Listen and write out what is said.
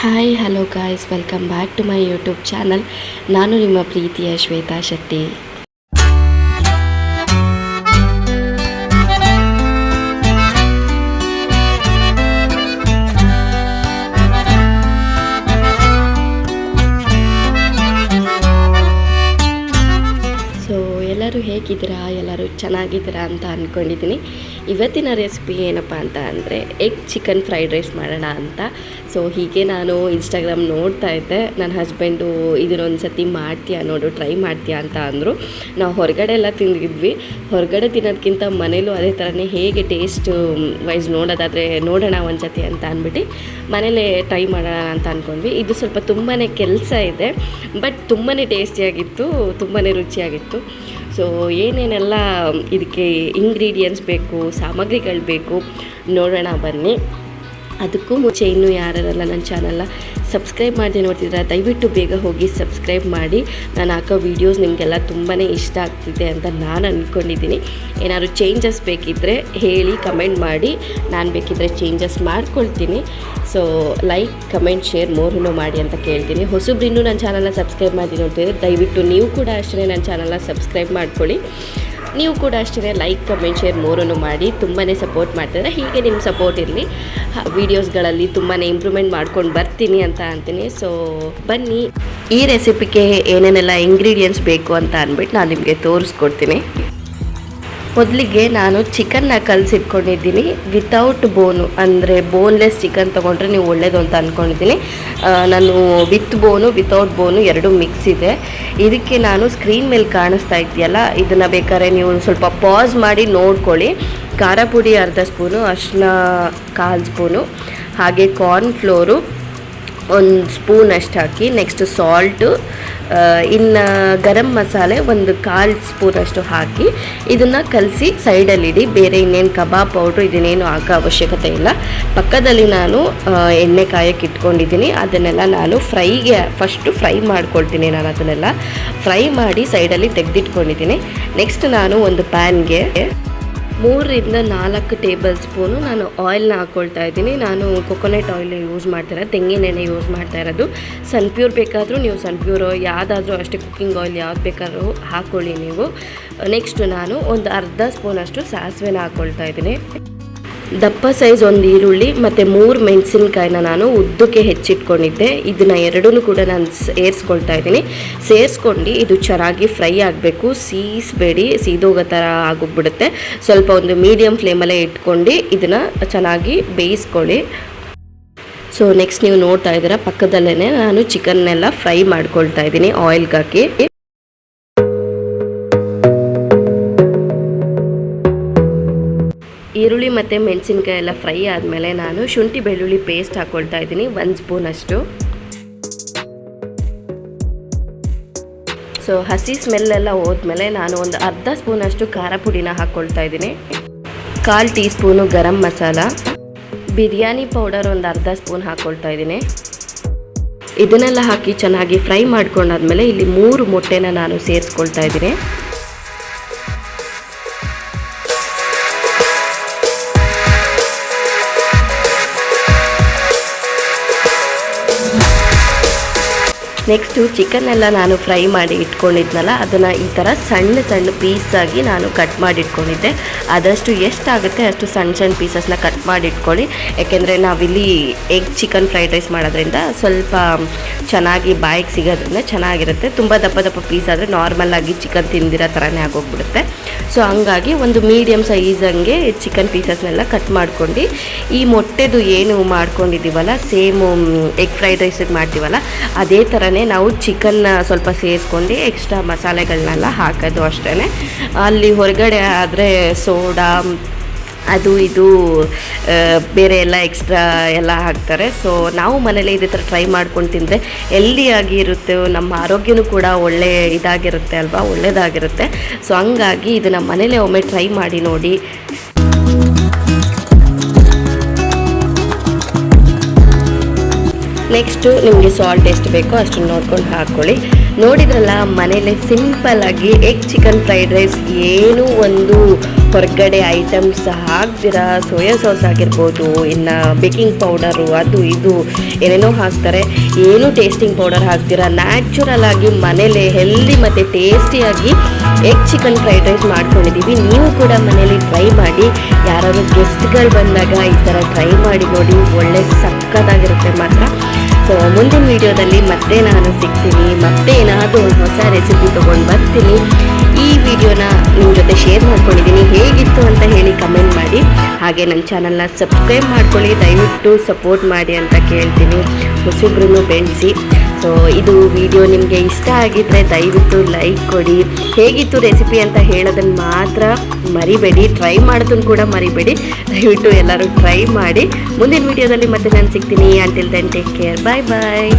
Hi hello guys welcome back to my YouTube channel ನಾನು ನಿಮ್ಮ ಪ್ರೀತಿಯ ಶ್ವೇತಾ ಶೆಟ್ಟಿ. ಚೆನ್ನಾಗಿದ್ದೀರಾ ಅಂತ ಅಂದ್ಕೊಂಡಿದ್ದೀನಿ ಇವತ್ತಿನ ರೆಸಿಪಿ ಏನಪ್ಪ ಅಂತ ಅಂದರೆ ಎಗ್ ಚಿಕನ್ ಫ್ರೈಡ್ ರೈಸ್ ಮಾಡೋಣ ಅಂತ. ಸೊ ಹೀಗೆ ನಾನು ಇನ್ಸ್ಟಾಗ್ರಾಮ್ ನೋಡ್ತಾ ಇದ್ದೆ. ನನ್ನ ಹಸ್ಬೆಂಡು ಇದನ್ನೊಂದು ಸತಿ ಮಾಡ್ತೀಯಾ ನೋಡು ಟ್ರೈ ಮಾಡ್ತೀಯಾ ಅಂತ ಅಂದರು. ನಾವು ಹೊರಗಡೆ ಎಲ್ಲ ತಿಂದಿದ್ವಿ. ಹೊರಗಡೆ ತಿನ್ನೋದಕ್ಕಿಂತ ಮನೇಲೂ ಅದೇ ಥರನೇ ಹೇಗೆ ಟೇಸ್ಟ್ ವೈಸ್ ನೋಡೋದಾದರೆ ನೋಡೋಣ ಒಂದು ಸತಿ ಅಂತ ಅಂದ್ಬಿಟ್ಟು ಮನೇಲೇ ಟ್ರೈ ಮಾಡೋಣ ಅಂತ ಅಂದ್ಕೊಂಡ್ವಿ ಇದು ಸ್ವಲ್ಪ ತುಂಬಾ ಕೆಲಸ ಇದೆ ಬಟ್ ತುಂಬಾ ಟೇಸ್ಟಿಯಾಗಿತ್ತು ತುಂಬಾ ರುಚಿಯಾಗಿತ್ತು. ಸೊ ಏನೇನೆಲ್ಲ ಇದಕ್ಕೆ ಇಂಗ್ರೀಡಿಯೆಂಟ್ಸ್ ಬೇಕು ಸಾಮಗ್ರಿಗಳು ಬೇಕು ನೋಡೋಣ ಬನ್ನಿ. ಅದಕ್ಕೂ ಮುಂಚೆ ಇನ್ನೂ ಯಾರೆಲ್ಲ ನನ್ನ ಚಾನಲ್ನ ಸಬ್ಸ್ಕ್ರೈಬ್ ಮಾಡಿದೆ ನೋಡ್ತಿದ್ರೆ ದಯವಿಟ್ಟು ಬೇಗ ಹೋಗಿ ಸಬ್ಸ್ಕ್ರೈಬ್ ಮಾಡಿ. ನಾನು ಹಾಕೋ ವೀಡಿಯೋಸ್ ನಿಮಗೆಲ್ಲ ತುಂಬಾ ಇಷ್ಟ ಆಗ್ತಿದೆ ಅಂತ ನಾನು ಅಂದ್ಕೊಂಡಿದ್ದೀನಿ ಏನಾದ್ರು ಚೇಂಜಸ್ ಬೇಕಿದ್ದರೆ ಹೇಳಿ ಕಮೆಂಟ್ ಮಾಡಿ. ನಾನು ಬೇಕಿದ್ದರೆ ಚೇಂಜಸ್ ಮಾಡ್ಕೊಳ್ತೀನಿ. ಸೊ ಲೈಕ್ ಕಮೆಂಟ್ ಶೇರ್ ಮೋರ್ನೂ ಮಾಡಿ ಅಂತ ಕೇಳ್ತೀನಿ. ಹೊಸಬ್ರು ಇನ್ನೂ ನನ್ನ ಚಾನಲ್ನ ಸಬ್ಸ್ಕ್ರೈಬ್ ಮಾಡಿ ನೋಡ್ತಿದ್ರೆ ದಯವಿಟ್ಟು ನೀವು ಕೂಡ ಅಷ್ಟೇ ನನ್ನ ಚಾನಲ್ನ ಸಬ್ಸ್ಕ್ರೈಬ್ ಮಾಡ್ಕೊಳ್ಳಿ. ನೀವು ಕೂಡ ಅಷ್ಟೇ ಲೈಕ್ ಕಮೆಂಟ್ ಶೇರ್ ಮೂರನ್ನು ಮಾಡಿ. ತುಂಬಾ ಸಪೋರ್ಟ್ ಮಾಡ್ತಾರೆ. ಹೀಗೆ ನಿಮ್ಮ ಸಪೋರ್ಟ್ ಇರಲಿ. ವೀಡಿಯೋಸ್ಗಳಲ್ಲಿ ತುಂಬಾ ಇಂಪ್ರೂವ್ಮೆಂಟ್ ಮಾಡ್ಕೊಂಡು ಬರ್ತೀನಿ ಅಂತ ಅಂತೀನಿ. ಸೊ ಬನ್ನಿ. ಈ ರೆಸಿಪಿಗೆ ಏನೇನೆಲ್ಲ ಇಂಗ್ರೀಡಿಯೆಂಟ್ಸ್ ಬೇಕು ಅಂತ ಅಂದ್ಬಿಟ್ಟು ನಾನು ನಿಮಗೆ ತೋರಿಸ್ಕೊಡ್ತೀನಿ. ಮೊದಲಿಗೆ ನಾನು ಚಿಕನ್ನ ಕಲಸಿಟ್ಕೊಂಡಿದ್ದೀನಿ ವಿತೌಟ್ ಬೋನು ಅಂದರೆ ಬೋನ್ಲೆಸ್ ಚಿಕನ್ ತೊಗೊಂಡ್ರೆ ನೀವು ಒಳ್ಳೇದು ಅಂತ ಅಂದ್ಕೊಂಡಿದ್ದೀನಿ ನಾನು ವಿತ್ ಬೋನು ವಿತೌಟ್ ಬೋನು ಎರಡು ಮಿಕ್ಸ್ ಇದೆ. ಇದಕ್ಕೆ ನಾನು ಸ್ಕ್ರೀನ್ ಮೇಲೆ ಕಾಣಿಸ್ತಾ ಇದೆಯಲ್ಲ ಇದನ್ನು ಬೇಕಾದ್ರೆ ನೀವು ಸ್ವಲ್ಪ ಪಾಸ್ ಮಾಡಿ ನೋಡ್ಕೊಳ್ಳಿ. ಖಾರ ಪುಡಿ ಅರ್ಧ ಸ್ಪೂನು ಅರ್ಶಿನ ಕಾಲು ಸ್ಪೂನು ಹಾಗೆ ಕಾರ್ನ್ ಫ್ಲೋರು ಒಂದು ಸ್ಪೂನ್ ಅಷ್ಟು ಹಾಕಿ ನೆಕ್ಸ್ಟ್ ಸಾಲ್ಟು ಇನ್ನು ಗರಂ ಮಸಾಲೆ ಒಂದು ಕಾಲು ಸ್ಪೂನ್ ಅಷ್ಟು ಹಾಕಿ, ಇದನ್ನು ಕಲಸಿ ಸೈಡಲ್ಲಿಡಿ ಬೇರೆ ಇನ್ನೇನು ಕಬಾಬ್ ಪೌಡ್ರು ಇದನ್ನೇನು ಹಾಕೋ ಅವಶ್ಯಕತೆ ಇಲ್ಲ. ಪಕ್ಕದಲ್ಲಿ ನಾನು ಎಣ್ಣೆ ಕಾಯಕ್ಕೆ ಇಟ್ಕೊಂಡಿದ್ದೀನಿ. ಅದನ್ನೆಲ್ಲ ನಾನು ಫ್ರೈಗೆ ಫಸ್ಟು ಫ್ರೈ ಮಾಡ್ಕೊಳ್ತೀನಿ ನಾನು ಅದನ್ನೆಲ್ಲ. ಫ್ರೈ ಮಾಡಿ ಸೈಡಲ್ಲಿ ತೆಗೆದಿಟ್ಕೊಂಡಿದ್ದೀನಿ. ನೆಕ್ಸ್ಟ್ ನಾನು ಒಂದು ಪ್ಯಾನ್ಗೆ ಮೂರರಿಂದ ನಾಲ್ಕು ಟೇಬಲ್ ಸ್ಪೂನು ನಾನು ಆಯಿಲ್ನ ಹಾಕ್ಕೊಳ್ತಾ ಇದ್ದೀನಿ. ನಾನು ಕೊಕೊನಟ್ ಆಯಿಲ್ ಯೂಸ್ ಮಾಡ್ತಾ ತೆಂಗಿನೆಣ್ಣೆ ಯೂಸ್ ಮಾಡ್ತಾ ಇರೋದು. ಸನ್ಪ್ಯೂರ್ ಬೇಕಾದರೂ ನೀವು ಸನ್ಪ್ಯೂರ್ ಯಾವುದಾದ್ರೂ ಅಷ್ಟೇ ಕುಕ್ಕಿಂಗ್ ಆಯಿಲ್ ಯಾವ್ದು ಬೇಕಾದ್ರೂ ಹಾಕ್ಕೊಳ್ಳಿ ನೀವು. ನೆಕ್ಸ್ಟ್ ನಾನು ಒಂದು ಅರ್ಧ ಸ್ಪೂನಷ್ಟು ಸಾಸಿವೆನ ಹಾಕ್ಕೊಳ್ತಾ ಇದ್ದೀನಿ. ದಪ್ಪ ಸೈಜ್ ಒಂದು ಈರುಳ್ಳಿ ಮತ್ತು ಮೂರು ಮೆಣಸಿನ್ಕಾಯಿನ ನಾನು ಉದ್ದಕ್ಕೆ ಹೆಚ್ಚಿಟ್ಕೊಂಡಿದ್ದೆ. ಇದನ್ನು ಎರಡೂ ಕೂಡ ನಾನು ಸೇರಿಸ್ಕೊಳ್ತಾ ಇದ್ದೀನಿ. ಸೇರಿಸ್ಕೊಂಡು ಇದು ಚೆನ್ನಾಗಿ ಫ್ರೈ ಆಗಬೇಕು. ಸೀಸ್ಬೇಡಿ. ಸೀದೋಗೋ ಥರ ಆಗೋಗ್ಬಿಡುತ್ತೆ. ಸ್ವಲ್ಪ ಒಂದು ಮೀಡಿಯಮ್ ಫ್ಲೇಮಲ್ಲೇ ಇಟ್ಕೊಂಡು ಇದನ್ನು ಚೆನ್ನಾಗಿ ಬೇಯಿಸ್ಕೊಳ್ಳಿ. ಸೊ, ನೆಕ್ಸ್ಟ್ ನೀವು ನೋಡ್ತಾ ಇದ್ದೀರಾ ಪಕ್ಕದಲ್ಲೇ ನಾನು ಚಿಕನ್ನೆಲ್ಲ ಫ್ರೈ ಮಾಡ್ಕೊಳ್ತಾ ಇದ್ದೀನಿ ಆಯಿಲ್ಗೆ ಹಾಕಿ ಈರುಳ್ಳಿ ಮತ್ತು ಮೆಣಸಿನ್ಕಾಯಿ ಎಲ್ಲ ಫ್ರೈ ಆದಮೇಲೆ ನಾನು ಶುಂಠಿ ಬೆಳ್ಳುಳ್ಳಿ ಪೇಸ್ಟ್ ಹಾಕ್ಕೊಳ್ತಾ ಇದ್ದೀನಿ, ಒಂದು ಸ್ಪೂನ್ ಅಷ್ಟು. ಸೊ ಹಸಿ ಸ್ಮೆಲ್ಲೆಲ್ಲ ಹೋದ್ಮೇಲೆ ನಾನು ಒಂದು ಅರ್ಧ ಸ್ಪೂನಷ್ಟು ಖಾರ ಪುಡಿನ ಹಾಕ್ಕೊಳ್ತಾ ಇದ್ದೀನಿ. ಕಾಲು teaspoon garam masala. Biryani powder ಒಂದು ಅರ್ಧ ಸ್ಪೂನ್ ಹಾಕ್ಕೊಳ್ತಾ ಇದ್ದೀನಿ. ಇದನ್ನೆಲ್ಲ ಹಾಕಿ ಚೆನ್ನಾಗಿ ಫ್ರೈ ಮಾಡ್ಕೊಂಡಾದ್ಮೇಲೆ ಇಲ್ಲಿ ಮೂರು ಮೊಟ್ಟೆನ ನಾನು ಸೇರಿಸ್ಕೊಳ್ತಾ ಇದ್ದೀನಿ. ನೆಕ್ಸ್ಟು ಚಿಕನ್ನೆಲ್ಲ ನಾನು ಫ್ರೈ ಮಾಡಿ ಇಟ್ಕೊಂಡಿದ್ನಲ್ಲ, ಅದನ್ನು ಈ ಥರ ಸಣ್ಣ ಸಣ್ಣ ಪೀಸಾಗಿ ನಾನು ಕಟ್ ಮಾಡಿ ಇಟ್ಕೊಂಡಿದ್ದೆ. ಆದಷ್ಟು ಎಷ್ಟಾಗುತ್ತೆ ಅಷ್ಟು ಸಣ್ಣ ಸಣ್ಣ ಪೀಸಸ್ನ ಕಟ್ ಮಾಡಿ ಇಟ್ಕೊಳ್ಳಿ. ಯಾಕೆಂದರೆ ನಾವಿಲ್ಲಿ ಎಗ್ ಚಿಕನ್ ಫ್ರೈಡ್ ರೈಸ್ ಮಾಡೋದ್ರಿಂದ ಸ್ವಲ್ಪ ಚೆನ್ನಾಗಿ ಬಾಯಿಗೆ ಸಿಗೋದ್ರಿಂದ ಚೆನ್ನಾಗಿರುತ್ತೆ. ತುಂಬ ದಪ್ಪ ದಪ್ಪ ಪೀಸ್ ಆದರೆ ನಾರ್ಮಲಾಗಿ ಚಿಕನ್ ತಿಂದಿರೋ ಥರನೇ ಆಗೋಗ್ಬಿಡುತ್ತೆ. ಸೊ ಹಂಗಾಗಿ ಒಂದು ಮೀಡಿಯಮ್ ಸೈಜಂಗೆ ಚಿಕನ್ ಪೀಸಸ್ನೆಲ್ಲ ಕಟ್ ಮಾಡ್ಕೊಂಡು, ಈ ಮೊಟ್ಟೆದು ಏನು ಮಾಡ್ಕೊಂಡಿದ್ದೀವಲ್ಲ, ಸೇಮ್ ಎಗ್ ಫ್ರೈಡ್ ರೈಸಿಗೆ ಮಾಡ್ತೀವಲ್ಲ, ಅದೇ ಥರನೇ ನಾವು ಚಿಕನ್ನ ಸ್ವಲ್ಪ ಸೇರಿಸ್ಕೊಂಡು ಎಕ್ಸ್ಟ್ರಾ ಮಸಾಲೆಗಳನ್ನೆಲ್ಲ ಹಾಕೋದು ಅಷ್ಟೇ ಅಲ್ಲಿ ಹೊರಗಡೆ ಆದರೆ ಸೋಡಾ, ಅದು ಇದು ಬೇರೆ ಎಲ್ಲ ಎಕ್ಸ್ಟ್ರಾ ಎಲ್ಲ ಹಾಕ್ತಾರೆ. ಸೊ ನಾವು ಮನೇಲಿ ಇದೇ ಥರ ಟ್ರೈ ಮಾಡ್ಕೊಂಡು ತಿಂದರೆ ಹೆಲ್ದಿಯಾಗಿ ಇರುತ್ತೆ ನಮ್ಮ ಆರೋಗ್ಯನೂ ಕೂಡ ಒಳ್ಳೆ ಇದಾಗಿರುತ್ತೆ ಅಲ್ವಾ ಒಳ್ಳೆಯದಾಗಿರುತ್ತೆ ಸೊ ಹಂಗಾಗಿ ಇದನ್ನು ಮನೇಲೇ ಒಮ್ಮೆ ಟ್ರೈ ಮಾಡಿ ನೋಡಿ ನೆಕ್ಸ್ಟು ನಿಮಗೆ ಸಾಲ್ಟ್ ಎಷ್ಟು ಬೇಕೋ ಅಷ್ಟು ನೋಡ್ಕೊಂಡು ಹಾಕ್ಕೊಳ್ಳಿ. ನೋಡಿದ್ರಲ್ಲ, ಮನೇಲೆ ಸಿಂಪಲ್ಲಾಗಿ ಎಗ್ ಚಿಕನ್ ಫ್ರೈಡ್ ರೈಸ್ ಏನೂ ಒಂದು ಹೊರಗಡೆ ಐಟಮ್ಸ್ ಹಾಕ್ದಿರ ಸೋಯಾ ಸಾಸ್ ಆಗಿರ್ಬೋದು, ಇನ್ನು ಬೇಕಿಂಗ್ ಪೌಡರು ಅದು ಇದು, ಏನೇನೋ ಹಾಕ್ತಾರೆ. ಏನು ಟೇಸ್ಟಿಂಗ್ ಪೌಡರ್ ಹಾಕ್ತೀರಾ? ನ್ಯಾಚುರಲ್ ಆಗಿ ಮನೇಲೆ ಹೆಲ್ದಿ ಮತ್ತು ಟೇಸ್ಟಿಯಾಗಿ ಎಗ್ ಚಿಕನ್ ಫ್ರೈಡ್ ರೈಸ್ ಮಾಡ್ಕೊಂಡಿದ್ದೀವಿ ನೀವು ಕೂಡ ಮನೇಲಿ ಟ್ರೈ ಮಾಡಿ. ಯಾರಾದರೂ ಗೆಸ್ಟ್ಗಳು ಬಂದಾಗ ಈ ಥರ ಟ್ರೈ ಮಾಡಿ ನೋಡಿ. ಒಳ್ಳೆ ಸಕ್ಕತ್ತಾಗಿರುತ್ತೆ ಮಾತ್ರ. ಸೊ ಮುಂದಿನ ವಿಡಿಯೋದಲ್ಲಿ ಮತ್ತೆ ನಾನು ಸಿಗ್ತೀನಿ. ಮತ್ತೆ ಏನಾದರೂ ಒಂದು ಹೊಸ ರೆಸಿಪಿ ತೊಗೊಂಡು ಬರ್ತೀನಿ. ಈ ವಿಡಿಯೋನ ನಿಮ್ಮ ಜೊತೆ ಶೇರ್ ಮಾಡ್ಕೊಂಡಿದ್ದೀನಿ ಹೇಗಿತ್ತು ಅಂತ ಹೇಳಿ ಕಮೆಂಟ್ ಮಾಡಿ. ಹಾಗೆ ನನ್ನ ಚಾನಲ್ನ ಸಬ್ಸ್ಕ್ರೈಬ್ ಮಾಡ್ಕೊಳ್ಳಿ. ದಯವಿಟ್ಟು ಸಪೋರ್ಟ್ ಮಾಡಿ ಅಂತ ಕೇಳ್ತೀನಿ. ಹೊಸಬ್ರು ಬೆಳೆಸಿ ಸೊ ಇದು ವಿಡಿಯೋ ನಿಮಗೆ ಇಷ್ಟ ಆಗಿದ್ದರೆ ದಯವಿಟ್ಟು ಲೈಕ್ ಕೊಡಿ. ಹೇಗಿತ್ತು ರೆಸಿಪಿ ಅಂತ ಹೇಳೋದನ್ನು ಮಾತ್ರ ಮರಿಬೇಡಿ. ಟ್ರೈ ಮಾಡೋದನ್ನು ಕೂಡ ಮರಿಬೇಡಿ. ದಯವಿಟ್ಟು ಎಲ್ಲರೂ ಟ್ರೈ ಮಾಡಿ. ಮುಂದಿನ ವಿಡಿಯೋದಲ್ಲಿ ಮತ್ತೆ ನಾನು ಸಿಗ್ತೀನಿ. Until then take care bye bye